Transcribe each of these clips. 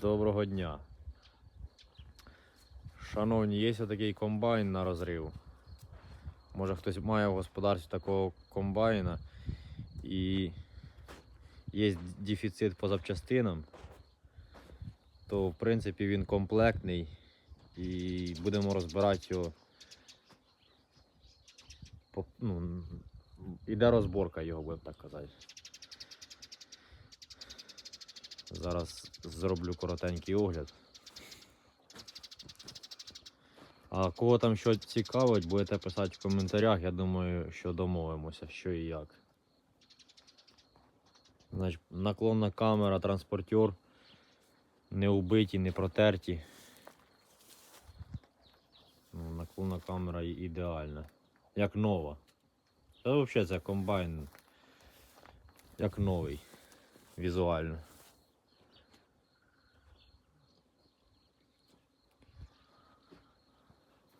Доброго дня. Шановні, є такий комбайн на розрив. Може хтось має в господарстві такого комбайна і є дефіцит по запчастинам, то в принципі він комплектний і будемо розбирати його. По- Ну, іде розборка його, будемо так казати. Зараз зроблю коротенький огляд. А кого там що цікавить, будете писати в коментарях. Я думаю, що домовимося, що і як. Значить, наклонна камера, транспортер. Не убиті, не протерті. Ну, наклонна камера ідеальна. Як нова. Це взагалі це комбайн. Як новий. Візуально.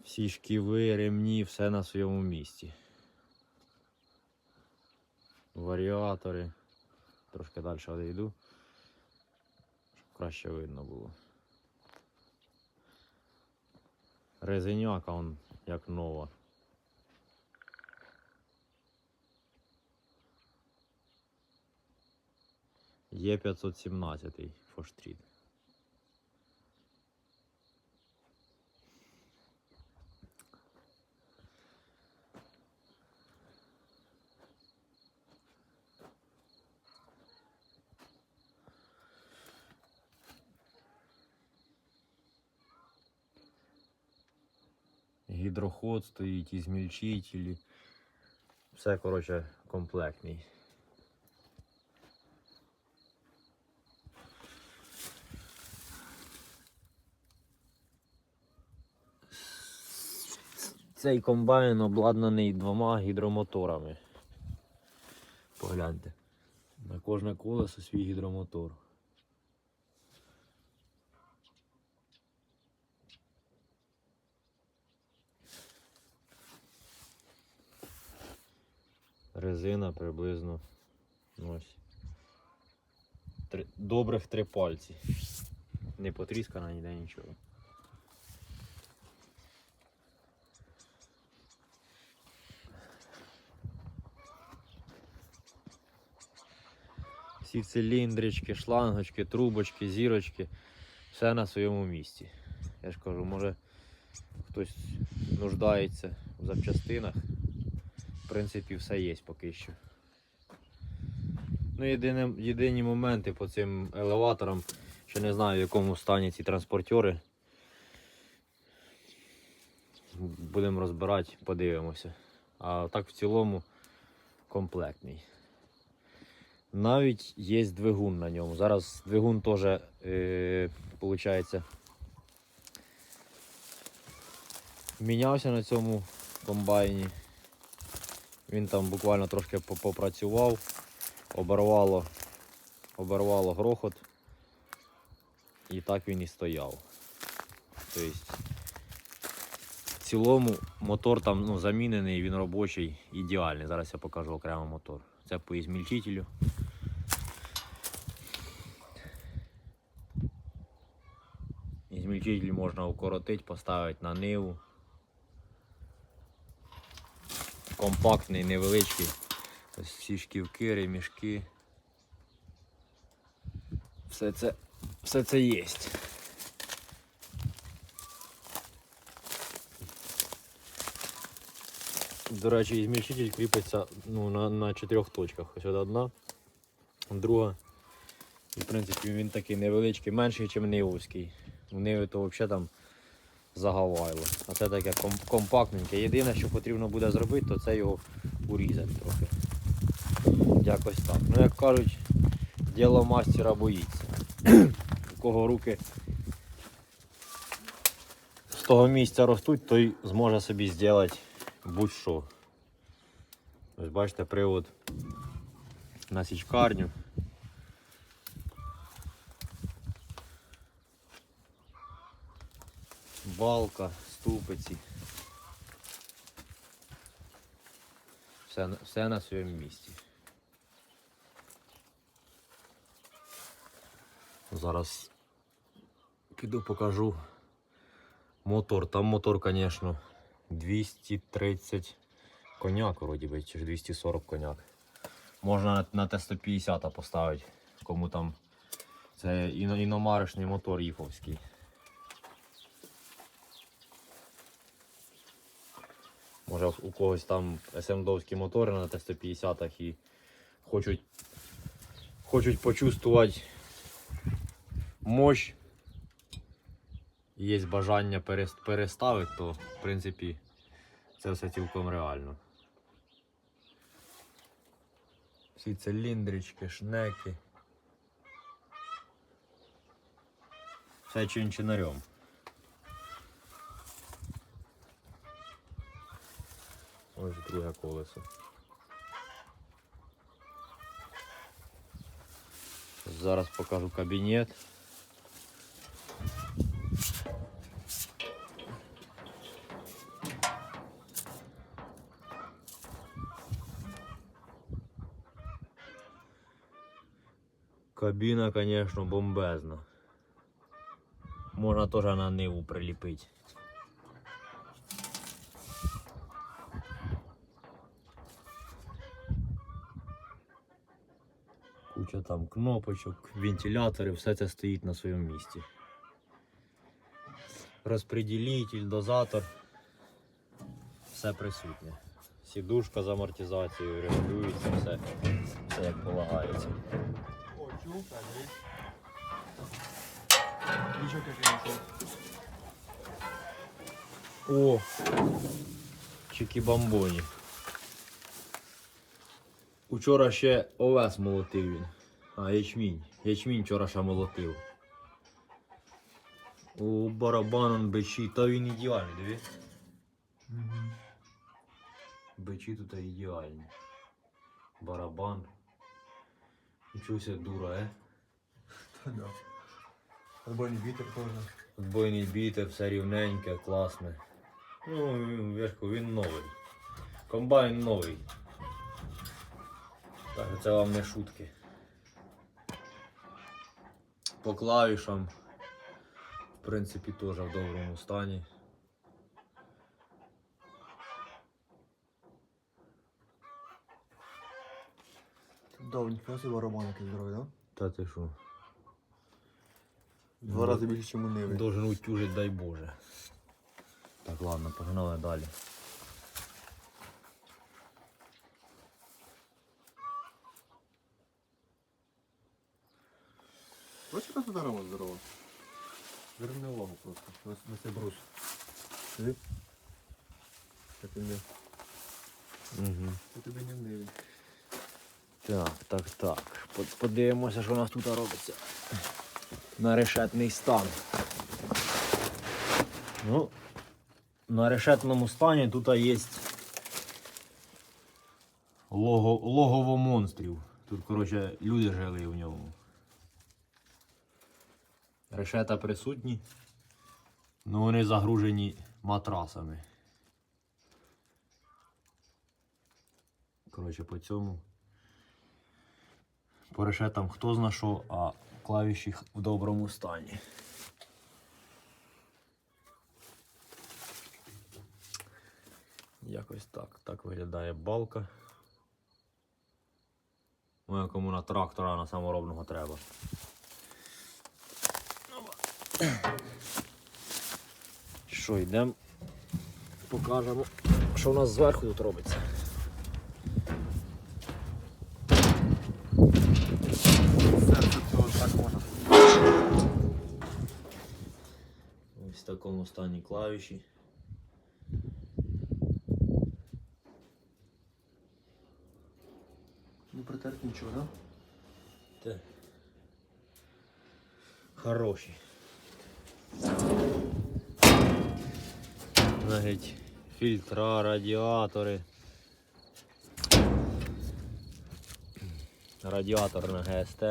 Всі шківи, ремні, все на своєму місці. Варіатори. Трошки далі відійду, щоб краще видно було. Резиняка он як нова. Є 517 фоштріт. Гідроход стоїть, і змільчителі. Все, коротше, комплектний. Цей комбайн обладнаний двома гідромоторами. Погляньте. На кожне колесо свій гідромотор. Резина приблизно ось. Три, добрих три пальці. Не потріскана ніде нічого. Всі циліндрички, шлангочки, трубочки, зірочки, все на своєму місці. Я ж кажу, може хтось нуждається в запчастинах. В принципі, все є поки що. Ну, єдине, єдині моменти по цим елеваторам, що не знаю в якому стані ці транспортери. Будемо розбирати, подивимося. А так в цілому комплектний. Навіть є двигун на ньому. Зараз двигун теж, е, виходить, мінявся на цьому комбайні. Він там буквально трошки попрацював, оборвало, оборвало грохот. І так він і стояв. Тобто, в цілому мотор там ну, замінений, він робочий, ідеальний. Зараз я покажу окремо мотор. Це по ізмільчителю. Ізмільчитель можна укоротити, поставити на ниву. Компактний, невеличкий. Ось всі шківки, ремішки. Все це, все це є. До речі, ізмільчитель кріпиться ну, на, на чотирьох точках. Ось одна, друга. І, в принципі, він такий невеличкий, менший, ніж нивовський. У Ниви то взагалі там загавайло. А це таке ком- компактненьке. Єдине, що потрібно буде зробити, то це його урізати трохи. Якось так. Ну, як кажуть, діло мастера боїться. У кого руки з того місця ростуть, той зможе собі зробити будь-що. Ось бачите, привод на січкарню. Балка, ступиці. Все, все на своєму місці. Зараз піду покажу мотор. Там мотор, звісно, 230 коняк, вроді би, чи ж 240 коняк. Можна на, на Т-150 поставити, кому там це іно, іномарочний мотор їфовський. Може у когось там СМДовські мотори на Т-150 і хочуть, хочуть почувствувати мощь. Є бажання переставити, то в принципі це все цілком реально. Всі циліндрички, шнеки. Все чин-чинарем. друге колесо. Зараз покажу кабінет. Кабіна, звісно, бомбезна. Можна теж на ниву приліпити. Там кнопочок, вентиляторів, все це стоїть на своєму місці. Розпреділитель, дозатор. Все присутнє. Сідушка з амортизацією, регулюється, все, все як полагається. О. О! Чики-бамбоні. Учора ще овес молотив він. А, ячмінь. Ячмінь вчора ще молотив. О, барабан бичі. Та він ідеальний, диви. Бичі тут ідеальні. Барабан. Нічого дура, е? Та да. Отбойний вітер теж. Отбойний бітер, все рівненьке, класне. Ну, кажу, він новий. Комбайн новий. Так, це вам не шутки. По клавішам, в принципі, теж в доброму стані. У ніхто собі який здоровий, да? Та ти що? Два рази більше, ніж у Ниви. Должен утюжить, дай Боже. Так, ладно, погнали далі. Яка тут арама здорова? Зверни увагу просто. На, цей брус. Диви. Це тобі, Угу. це тобі не в Ниві. Так, так, так. Под- Подивимося, що у нас тут робиться. На решетний стан. Ну, на решетному стані тут є лого, логово монстрів. Тут, коротше, люди жили в ньому. Решета присутні, але вони загружені матрасами. Коротше, по цьому. По решетам хто зна що, а клавіші в доброму стані. Якось так. Так виглядає балка. Ну, кому на трактора на саморобного треба. Що, йдемо, покажемо, що у нас зверху тут робиться. Серце цього так. Ось в такому стані клавіші. Не притерти нічого, да? Те. Хороші. Навіть фільтра, радіатори. Радіатор на ГСТ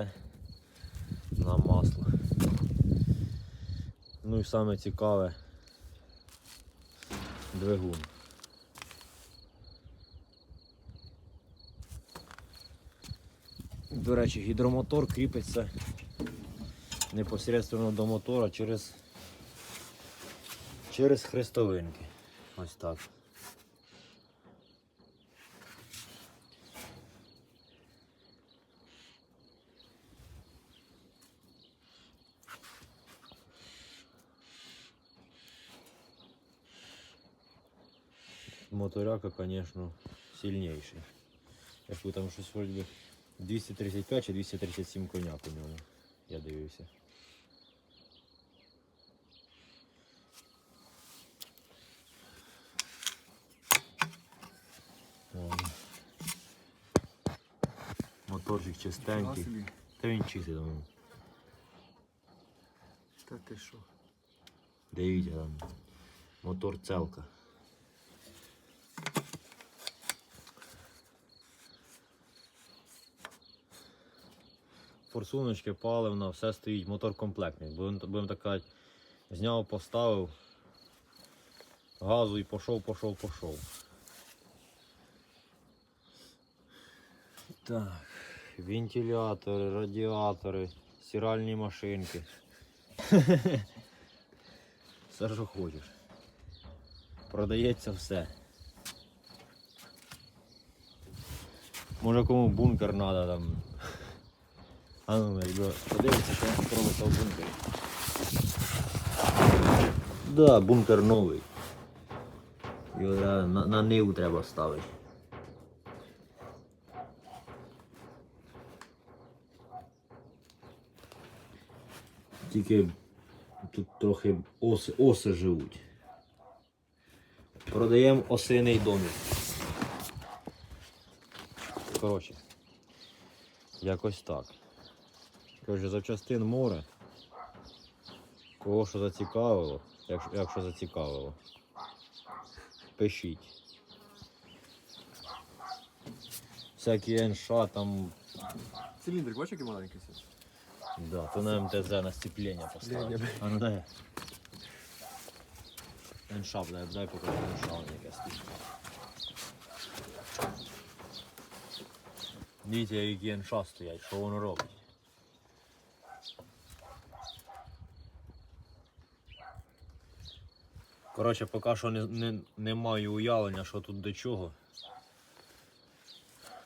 на масло. Ну і саме цікаве двигун. До речі, гідромотор кріпиться непосередньо до мотора через, через хрестовинки. Ось так. Моторяка, конечно, сильнейший. Якщо там щось вроді 235 чи 237 коняк у нього. Я дивився. Моторчик чистенький. Та він чистий там. Та ти що? Дивіться там. Мотор целка. Форсуночки, паливна, все стоїть, мотор комплектний. Будемо будем так казати, зняв, поставив, газу і пішов, пішов, пішов. Так, вентилятори, радіатори, стиральні машинки. Все, що хочеш. Продається все. Може кому бункер треба там. А ну, ребят, подивіться, що робиться в бункері. Да, бункер новий. Його на, на ниву треба ставити. Тільки тут трохи оси, оси живуть. Продаємо осиний домик. Коротше, якось так. Коротше, запчастин море. Кого що зацікавило, якщо, якщо зацікавило, пишіть. Всякі НШ там, Циліндрик, бачиш, який маленький сі? Да, то на МТЗ на сцеплення поставили. А ну дай. НШ, дай, дай НШ он яке стоїть. Дивіться, які НШ стоять, що воно робить. Коротше, поки що не, не, не маю уявлення, що тут до чого.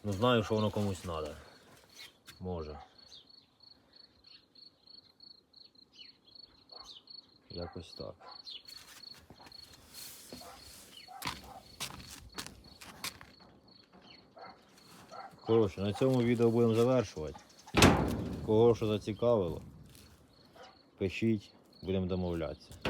Ну знаю, що воно комусь треба. Може. Якось так. Коротше, на цьому відео будемо завершувати. Кого що зацікавило, пишіть, будемо домовлятися.